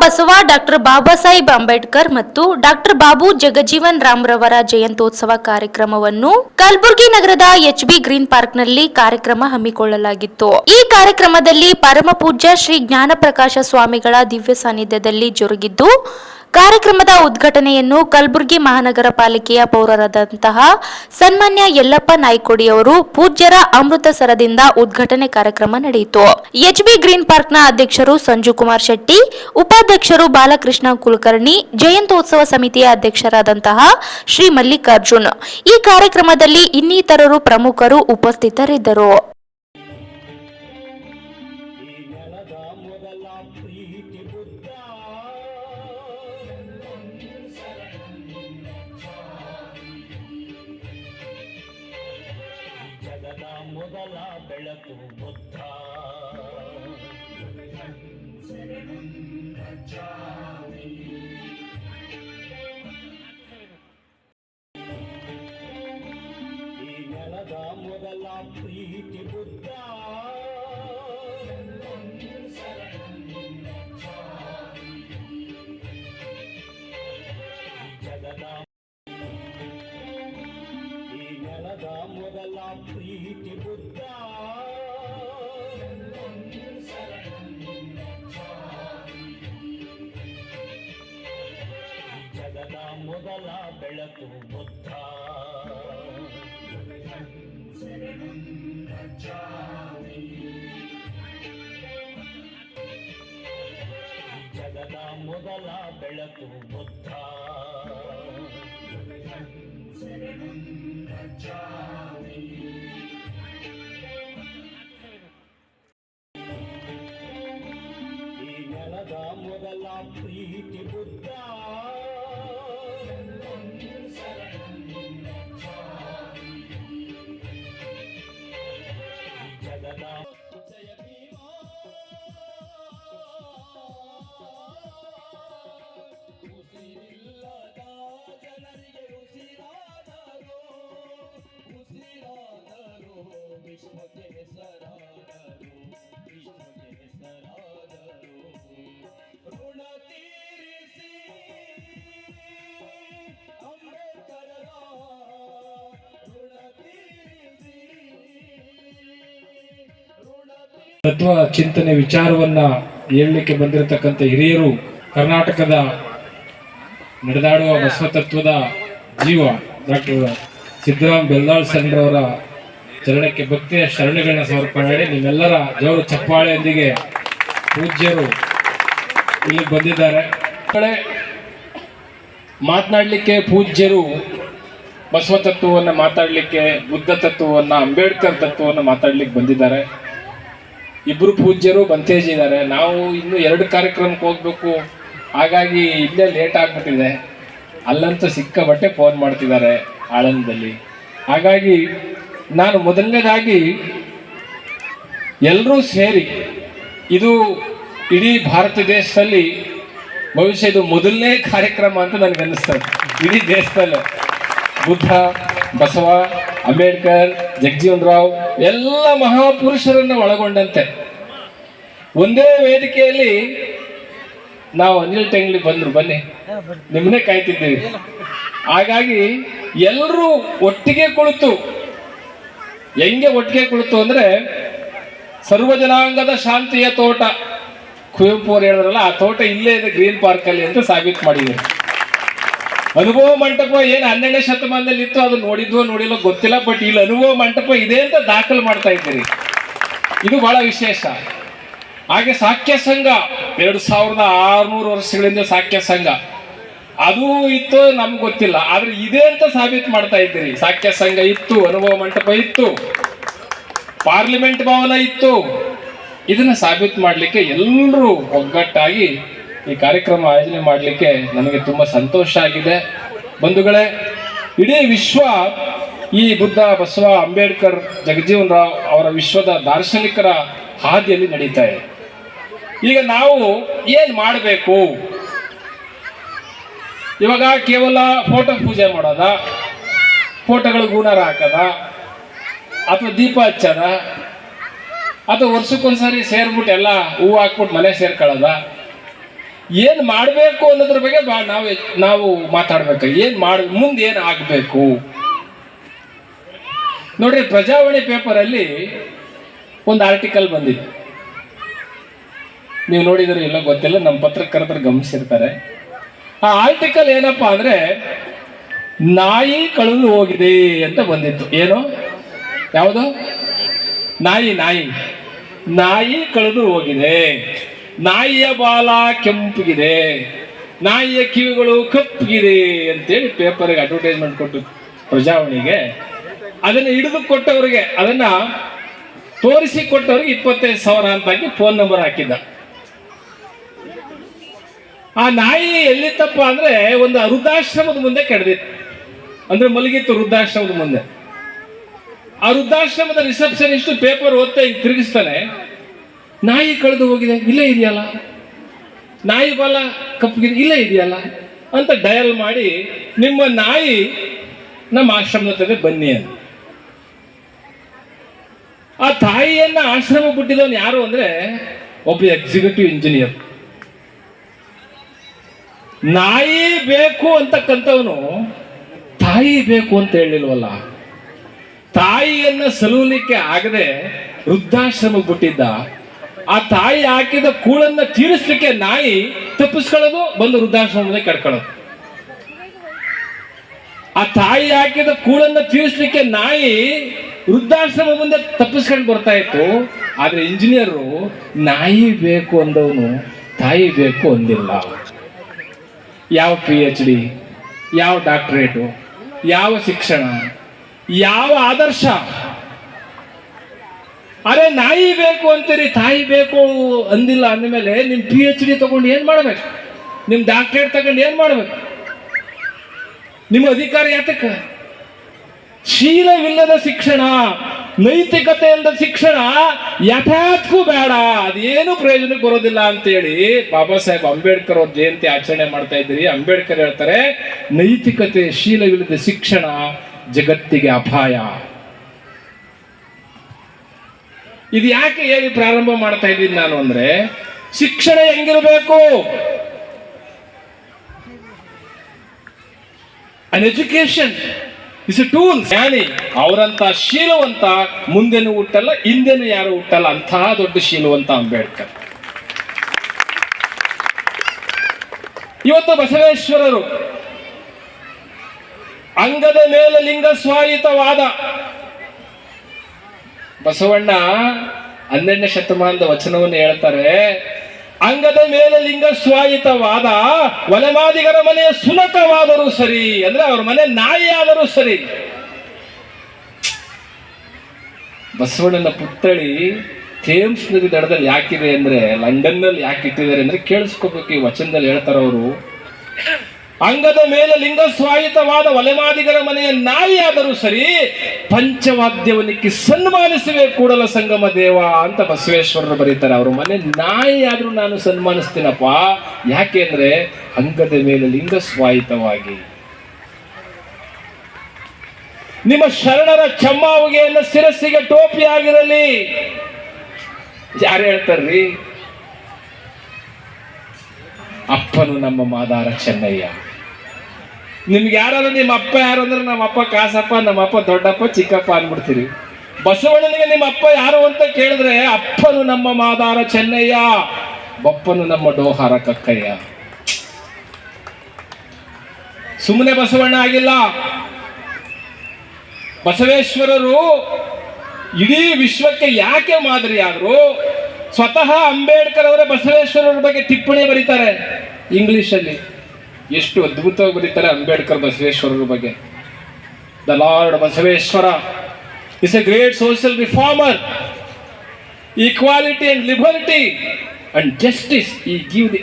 Basava, doctor Baba Saheb Ambedkar ಮತ್ತು doctor Babu Jagjivan ರಾಮ್ರವರ ಜಯಂತ್ಯೋತ್ಸವ ಕಾರ್ಯಕ್ರಮವನ್ನು ಕಲಬುರಗಿ ನಗರದ ಎಚ್ ಬಿ ಗ್ರೀನ್ ಪಾರ್ಕ್ನಲ್ಲಿ ಕಾರ್ಯಕ್ರಮ ಹಮ್ಮಿಕೊಳ್ಳಲಾಗಿತ್ತು. ಈ ಕಾರ್ಯಕ್ರಮದಲ್ಲಿ ಪರಮ ಪೂಜ್ಯ ಶ್ರೀ ಜ್ಞಾನಪ್ರಕಾಶ ಸ್ವಾಮಿಗಳ ದಿವ್ಯ ಸಾನ್ನಿಧ್ಯದಲ್ಲಿ ಜರುಗಿದ್ದು ಕಾರ್ಯಕ್ರಮದ ಉದ್ಘಾಟನೆಯನ್ನು ಕಲಬುರಗಿ ಮಹಾನಗರ ಪಾಲಿಕೆಯ ಪೌರರಾದಂತಹ ಸನ್ಮಾನ್ಯ ಯಲ್ಲಪ್ಪ ನಾಯ್ಕೋಡಿ ಅವರು ಪೂಜ್ಯರ ಅಮೃತ ಸರದಿಂದ ಉದ್ಘಾಟನೆ ಕಾರ್ಯಕ್ರಮ ನಡೆಯಿತು. ಎಚ್ಬಿ ಗ್ರೀನ್ ಪಾರ್ಕ್ನ ಅಧ್ಯಕ್ಷರು ಸಂಜು ಕುಮಾರ್ ಶೆಟ್ಟಿ, ಉಪಾಧ್ಯಕ್ಷರು ಬಾಲಕೃಷ್ಣ ಕುಲಕರ್ಣಿ ಜಯಂತೋತ್ಸವ ಸಮಿತಿಯ ಅಧ್ಯಕ್ಷರಾದಂತಹ ಶ್ರೀ ಮಲ್ಲಿಕಾರ್ಜುನ್. ಈ ಕಾರ್ಯಕ್ರಮದಲ್ಲಿ ಇನ್ನಿತರರು ಪ್ರಮುಖರು ಉಪಸ್ಥಿತರಿದ್ದರು. ಮೊದಲ ಬೆಳಕು ಬುದ್ಧ ಈ ನೆಲದ ಮೊದಲ ಪ್ರೀತಿ ಬುದ್ಧ ಜಗದ ಈ ನೆಲದ ಮೊದಲ ಪ್ರೀತಿ ಮೊದಲ ಬೆಳಕು ಬುದ್ಧ ಜಗದ ಮೊದಲ ಬೆಳಕು ಬುದ್ಧ ತತ್ವ ಚಿಂತನೆ ವಿಚಾರವನ್ನ ಹೇಳಲಿಕ್ಕೆ ಬಂದಿರತಕ್ಕಂಥ ಹಿರಿಯರು ಕರ್ನಾಟಕದ ನಡೆದಾಡುವ ಬಸವ ತತ್ವದ ಜೀವ ಡಾಕ್ಟರ್ ಸಿದ್ದರಾಮ್ ಬೆಲ್ದಾಳ್ ಸಣ್ರವರ ಚರಣಕ್ಕೆ ಭಕ್ತಿಯ ಶರಣಗಳನ್ನ ಸಮರ್ಪಣೆ ಮಾಡಿ ನಿಮ್ಮೆಲ್ಲರ ಜೋರು ಚಪ್ಪಾಳೆಯೊಂದಿಗೆ ಪೂಜ್ಯರು ಇಲ್ಲಿ ಬಂದಿದ್ದಾರೆ. ಕಡೆ ಮಾತನಾಡಲಿಕ್ಕೆ ಪೂಜ್ಯರು ಬಸವ ತತ್ವವನ್ನು ಮಾತಾಡಲಿಕ್ಕೆ ಬುದ್ಧ ತತ್ವವನ್ನು ಅಂಬೇಡ್ಕರ್ ತತ್ವವನ್ನು ಮಾತಾಡ್ಲಿಕ್ಕೆ ಬಂದಿದ್ದಾರೆ. ಇಬ್ಬರು ಪೂಜ್ಯರು ಬಂತೇಜ್ ಇದ್ದಾರೆ ನಾವು ಇನ್ನು ಎರಡು ಕಾರ್ಯಕ್ರಮಕ್ಕೆ ಹೋಗ್ಬೇಕು. ಹಾಗಾಗಿ ಇಲ್ಲೇ ಲೇಟ್ ಆಗ್ಬಿಟ್ಟಿದೆ. ಅಲ್ಲಂತೂ ಸಿಕ್ಕಾಬಟ್ಟೆ ಫೋನ್ ಮಾಡ್ತಿದ್ದಾರೆ ಆಳಂದದಲ್ಲಿ. ಹಾಗಾಗಿ ನಾನು ಮೊದಲನೇದಾಗಿ ಎಲ್ಲರೂ ಸೇರಿ ಇದು ಇಡೀ ಭಾರತ ದೇಶದಲ್ಲಿ ಬಹುಶಃ ಇದು ಮೊದಲನೇ ಕಾರ್ಯಕ್ರಮ ಅಂತ ನನಗೆ ಅನ್ನಿಸ್ತದೆ ಇಡೀ ದೇಶದಲ್ಲಿ. ಬುದ್ಧ ಬಸವ ಅಂಬೇಡ್ಕರ್ ಜಗಜೀವನ್ ರಾವ್ ಎಲ್ಲ ಮಹಾಪುರುಷರನ್ನು ಒಳಗೊಂಡಂತೆ. ಒಂದೇ ವೇದಿಕೆಯಲ್ಲಿ ನಾವು ಅನಿಲ್ ಟೆಂಗ್ಲಿ ಬಂದರು. ಬನ್ನಿ. ನಿಮ್ಮನ್ನೇ ಕಾಯ್ತಿದ್ದೀವಿ. ಹಾಗಾಗಿ ಎಲ್ಲರೂ ಒಟ್ಟಿಗೆ ಕುಳಿತು ಹೆಂಗೆ ಒಟ್ಟಿಗೆ ಕುಳಿತು ಅಂದ್ರೆ ಸರ್ವ ಜನಾಂಗದ ಶಾಂತಿಯ ತೋಟ. ಕುವೆಂಪು ಅವರು ಹೇಳಿದ್ರಲ್ಲ, ಆ ತೋಟ ಇಲ್ಲೇ ಇದೆ ಗ್ರೀನ್ ಪಾರ್ಕ್ ಅಲ್ಲಿ ಅಂತ ಸಾಬೀತು ಮಾಡಿದೆ ಅನುಭವ ಮಂಟಪ ಏನು ಹನ್ನೆರಡನೇ ಶತಮಾನದಲ್ಲಿ ಇತ್ತು ಅದು ನೋಡಿದ್ವೋ ನೋಡಿಲ್ಲೋ ಗೊತ್ತಿಲ್ಲ, ಬಟ್ ಇಲ್ಲಿ ಅನುಭವ ಮಂಟಪ ಇದೆ ಅಂತ ದಾಖಲು ಮಾಡ್ತಾ ಇದ್ದೀರಿ. ಇದು ಬಹಳ ವಿಶೇಷ. ಹಾಗೆ ಸಾಕ್ಯ ಸಂಘ ಎರಡು ಸಾವಿರದ ಆರುನೂರು ವರ್ಷಗಳಿಂದ ಸಾಕ್ಯ ಸಂಘ ಅದು ಇತ್ತು, ನಮ್ಗೆ ಗೊತ್ತಿಲ್ಲ. ಆದ್ರೆ ಇದೇ ಅಂತ ಸಾಬೀತು ಮಾಡ್ತಾ ಇದ್ದೀರಿ. ಸಾಕ್ಯ ಸಂಘ ಇತ್ತು, ಅನುಭವ ಮಂಟಪ ಇತ್ತು, ಪಾರ್ಲಿಮೆಂಟ್ ಭವನ ಇತ್ತು. ಇದನ್ನ ಸಾಬೀತು ಮಾಡಲಿಕ್ಕೆ ಎಲ್ಲರೂ ಒಗ್ಗಟ್ಟಾಗಿ ಈ ಕಾರ್ಯಕ್ರಮ ಆಯೋಜನೆ ಮಾಡಲಿಕ್ಕೆ ನನಗೆ ತುಂಬ ಸಂತೋಷ ಆಗಿದೆ. ಬಂಧುಗಳೇ, ಇಡೀ ವಿಶ್ವ ಈ ಬುದ್ಧ ಬಸವ ಅಂಬೇಡ್ಕರ್ ಜಗಜೀವನ್ ರಾವ್ ಅವರ ವಿಶ್ವದ ದಾರ್ಶನಿಕರ ಹಾದಿಯಲ್ಲಿ ನಡೀತಾ ಇದೆ. ಈಗ ನಾವು ಏನು ಮಾಡಬೇಕು? ಇವಾಗ ಕೇವಲ ಫೋಟೋ ಪೂಜೆ ಮಾಡೋದ? ಫೋಟೋಗಳು ಗುಣರ ಹಾಕದ? ಅಥವಾ ದೀಪ ಹಚ್ಚದ? ಅಥವಾ ವರ್ಷಕ್ಕೊಂದ್ಸರಿ ಸೇರ್ಬಿಟ್ಟು ಎಲ್ಲ ಹೂವು ಹಾಕ್ಬಿಟ್ಟು ಮನೆ ಸೇರ್ಕೊಳ್ಳೋದ? ಏನು ಮಾಡಬೇಕು ಅನ್ನೋದ್ರ ಬಗ್ಗೆ ಬಾ, ನಾವು ನಾವು ಮಾತಾಡ್ಬೇಕು. ಏನು ಮಾಡ, ಮುಂದೆ ಏನು ಆಗಬೇಕು? ನೋಡ್ರಿ, ಪ್ರಜಾವಾಣಿ ಪೇಪರಲ್ಲಿ ಒಂದು ಆರ್ಟಿಕಲ್ ಬಂದಿದೆ. ನೀವು ನೋಡಿದರೆ ಇಲ್ಲ ಗೊತ್ತಿಲ್ಲ ನಮ್ಮ ಪತ್ರಕರ್ತರು ಗಮನಿಸಿರ್ತಾರೆ. ಆ ಆರ್ಟಿಕಲ್ ಏನಪ್ಪಾ ಅಂದ್ರೆ, ನಾಯಿ ಕಳೆದು ಹೋಗಿದೆ ಅಂತ ಬಂದಿತ್ತು. ಏನು? ಯಾವುದು? ನಾಯಿ ನಾಯಿ. ನಾಯಿ ಕಳೆದು ಹೋಗಿದೆ. ನಾಯಿಯ ಬಾಲ ಕೆಂಪಗಿದೆ. ನಾಯಿಯ ಕಿವಿಗಳು ಕಪ್ಪಗಿದೆ ಅಂತೇಳಿ ಪೇಪರ್ಗೆ ಅಡ್ವರ್ಟೈಸ್ಮೆಂಟ್ ಕೊಟ್ಟು ಪ್ರಜಾವಣಿಗೆ. ಅದನ್ನು ಹಿಡಿದು ಕೊಟ್ಟವರಿಗೆ, ಅದನ್ನ ತೋರಿಸಿ ಕೊಟ್ಟವ್ರಿಗೆ ಇಪ್ಪತ್ತೈದು ಸಾವಿರ ಅಂತ ಹಾಕಿ ಫೋನ್ ನಂಬರ್ ಹಾಕಿದ್ದ. ಆ ನಾಯಿ ಎಲ್ಲಿತ್ತಪ್ಪ ಅಂದ್ರೆ ಒಂದು ವೃದ್ಧಾಶ್ರಮದ ಮುಂದೆ ಕೆಡದಿತ್ತು. ಅಂದ್ರೆ ಮಲಗಿತ್ತು ವೃದ್ಧಾಶ್ರಮದ ಮುಂದೆ. ಆ ವೃದ್ಧಾಶ್ರಮದ ರಿಸೆಪ್ಷನಿಸ್ಟ್ ಪೇಪರ್ ಓದ್ತಾ ಹಿಂಗೆ ತಿರುಗಿಸ್ತಾನೆ, ನಾಯಿ ಕಳೆದು ಹೋಗಿದೆ, ಇಲ್ಲೇ ಇದೆಯಲ್ಲ? ನಾಯಿ ಬಲ ಕಪ್ಪಗಿದೆ, ಇಲ್ಲೇ ಇದೆಯಲ್ಲ? ಅಂತ ಡಯಲ್ ಮಾಡಿ, ನಿಮ್ಮ ನಾಯಿ ನಮ್ಮ ಆಶ್ರಮದ ಹತ್ರ ಬನ್ನಿ ಅಂತ. ಆ ತಾಯಿಯನ್ನ ಆಶ್ರಮ ಬಿಟ್ಟಿದವನು ಯಾರು ಅಂದ್ರೆ ಒಬ್ಬ ಎಕ್ಸಿಕ್ಯೂಟಿವ್ ಇಂಜಿನಿಯರ್ ನಾಯಿ ಬೇಕು ಅಂತಕ್ಕಂಥವನು ತಾಯಿ ಬೇಕು ಅಂತ ಹೇಳಿಲ್ವಲ್ಲ? ತಾಯಿಯನ್ನು ಸಲುವಲಿಕ್ಕೆ ಆಗದೆ ವೃದ್ಧಾಶ್ರಮಕ್ಕೆ ಬಿಟ್ಟಿದ್ದ. ಆ ತಾಯಿ ಹಾಕಿದ ಕೂಳನ್ನ ತೀರಿಸ್ಲಿಕ್ಕೆ ನಾಯಿ ತಪ್ಪಿಸ್ಕೊಳ್ಳೋದು, ಬಂದು ವೃದ್ಧಾಶ್ರಮದಲ್ಲಿ ಕಡ್ಕೊಳ್ಳೋದು ಆ ತಾಯಿ ಹಾಕಿದ ಕೂಳನ್ನ ತೀರಿಸ್ಲಿಕ್ಕೆ ನಾಯಿ ವೃದ್ಧಾಶ್ರಮ ಮುಂದೆ ತಪ್ಪಿಸ್ಕೊಂಡು ಬರ್ತಾ ಇತ್ತು. ಆದ್ರೆ ಇಂಜಿನಿಯರು ನಾಯಿ ಬೇಕು ಅಂದವನು ತಾಯಿ ಬೇಕು ಅಂದಿಲ್ಲ. ಯಾವ ಪಿ ಎಚ್ ಡಿ ಯಾವ ಡಾಕ್ಟ್ರೇಟು ಯಾವ ಶಿಕ್ಷಣ, ಯಾವ ಆದರ್ಶ? ಅರೆ ನಾಯಿ ಬೇಕು ಅಂತೀರಿ, ತಾಯಿ ಬೇಕು ಅಂದಿಲ್ಲ ಅಂದಮೇಲೆ ನಿಮ್ಮ ಪಿ ಎಚ್ ಡಿ ತಗೊಂಡು ಏನು ಮಾಡ್ಬೇಕು? ನಿಮ್ಮ ಡಾಕ್ಟ್ರೇಟ್ ತಗೊಂಡು ಏನು ಮಾಡ್ಬೇಕು? ನಿಮ್ಮ ಅಧಿಕಾರ ಯಾತಕ್ಕೆ? ಶೀಲವಿಲ್ಲದ ಶಿಕ್ಷಣ. ನೈತಿಕತೆ ಇಲ್ಲದ ಶಿಕ್ಷಣ ಯಥಾತ್ಕೂ ಬೇಡ. ಅದೇನು ಪ್ರಯೋಜನಕ್ಕೆ ಬರೋದಿಲ್ಲ ಅಂತೇಳಿ ಬಾಬಾ ಸಾಹೇಬ್ ಅಂಬೇಡ್ಕರ್ ಅವ್ರ ಜಯಂತಿ ಆಚರಣೆ ಮಾಡ್ತಾ ಇದ್ದೀರಿ. ಅಂಬೇಡ್ಕರ್ ಹೇಳ್ತಾರೆ, ನೈತಿಕತೆ ಶೀಲವಿಲ್ಲದ ಶಿಕ್ಷಣ ಜಗತ್ತಿಗೆ ಅಪಾಯ. ಇದು ಯಾಕೆ ಹೇಳಿ ಪ್ರಾರಂಭ ಮಾಡ್ತಾ ಇದ್ದೀನಿ ನಾನು ಅಂದ್ರೆ, ಶಿಕ್ಷಣ ಹೆಂಗಿರಬೇಕು? ಅನ್ ಎಜುಕೇಶನ್ ಇಸ್ ಟೂಲ್ ಜ್ಞಾನಿ ಅವರಂತ ಶೀಲವಂತ ಮುಂದೆನೂ ಹುಟ್ಟಲ್ಲ, ಹಿಂದೆನೂ ಯಾರು ಹುಟ್ಟಲ್ಲ, ಅಂತಹ ದೊಡ್ಡ ಶೀಲವಂತ ಅಂಬೇಡ್ಕರ್. ಇವತ್ತು ಬಸವೇಶ್ವರರು ಅಂಗದ ಮೇಲೆ ಲಿಂಗ ಸ್ವಾಯಿತವಾದ ಬಸವಣ್ಣ ಹನ್ನೆರಡನೇ ಶತಮಾನದ ವಚನವನ್ನು ಹೇಳ್ತಾರೆ ಅಂಗದ ಮೇಲೆ ಲಿಂಗ ಸ್ವಾಯಿತವಾದ ಒಲೆಮಾದಿಗರ ಮನೆಯ ಸುನಕವಾದರೂ ಸರಿ, ಅಂದ್ರೆ ಅವ್ರ ಮನೆ ನಾಯಿಯಾದರೂ ಸರಿ. ಬಸವಣ್ಣನ ಪುತ್ಥಳಿ ಥೇಮ್ಸ್ ನದಿ ದಡದಲ್ಲಿ ಯಾಕಿದೆ ಅಂದ್ರೆ ಲಂಡನ್ನಲ್ಲಿ ಯಾಕೆ ಇಟ್ಟಿದ್ದಾರೆ ಅಂದ್ರೆ ಕೇಳಿಸ್ಕೋಬೇಕು ಈ ವಚನದಲ್ಲಿ ಹೇಳ್ತಾರೆ ಅವರು ಅಂಗದ ಮೇಲೆ ಲಿಂಗ ಸ್ವಾಯಿತವಾದ ಒಲೆಮಾದಿಗರ ಮನೆಯ ನಾಯಿಯಾದರೂ ಸರಿ ಪಂಚವಾದ್ಯವನಿಕ್ಕೆ ಸನ್ಮಾನಿಸುವೆ ಕೂಡಲ ಸಂಗಮ ದೇವ ಅಂತ ಬಸವೇಶ್ವರರು ಬರೀತಾರೆ. ಅವರು ಮನೆ ನಾಯಿಯಾದರೂ ನಾನು ಸನ್ಮಾನಿಸ್ತೀನಪ್ಪ. ಯಾಕೆ ಅಂದ್ರೆ ಅಂಗದ ಮೇಲೆ ಲಿಂಗ ಸ್ವಾಯಿತವಾಗಿ ನಿಮ್ಮ ಶರಣರ ಚಮ್ಮಾವುಗೆಯನ್ನು ಶಿರಸ್ಸಿಗೆ ಟೋಪಿ ಆಗಿರಲಿ. ಯಾರು ಹೇಳ್ತಾರ್ರಿ? ಅಪ್ಪನು ನಮ್ಮ ಮಾದಾರ ಚೆನ್ನಯ್ಯ. ನಿಮ್ಗೆ ಯಾರಾದ್ರೂ ನಿಮ್ಮ ಅಪ್ಪ ಯಾರು ಅಂದ್ರೆ ನಮ್ಮ ಅಪ್ಪ ಕಾಸಪ್ಪ, ನಮ್ಮ ಅಪ್ಪ ದೊಡ್ಡಪ್ಪ, ಚಿಕ್ಕಪ್ಪ ಅಂದ್ಬಿಡ್ತೀರಿ. ಬಸವಣ್ಣನಿಗೆ ನಿಮ್ಮ ಅಪ್ಪ ಯಾರು ಅಂತ ಕೇಳಿದ್ರೆ, ಅಪ್ಪನು ನಮ್ಮ ಮಾದಾರ ಚೆನ್ನಯ್ಯ, ಬಪ್ಪನು ನಮ್ಮ ಡೋಹಾರ ಕಕ್ಕಯ್ಯ. ಸುಮ್ಮನೆ ಬಸವಣ್ಣ ಆಗಿಲ್ಲ. ಬಸವೇಶ್ವರರು ಇಡೀ ವಿಶ್ವಕ್ಕೆ ಯಾಕೆ ಮಾದರಿಯಾದ್ರು ಸ್ವತಃ ಅಂಬೇಡ್ಕರ್ ಅವರೇ ಬಸವೇಶ್ವರರ ಬಗ್ಗೆ ಟಿಪ್ಪಣಿ ಬರೀತಾರೆ ಇಂಗ್ಲಿಷಲ್ಲಿ. ಎಷ್ಟು ಅದ್ಭುತವಾಗಿ ಬರೀತಾರೆ ಅಂಬೇಡ್ಕರ್ ಬಸವೇಶ್ವರರ ಬಗ್ಗೆ. The lord Basaveshwara is a great social reformer equality and liberty and justice he give the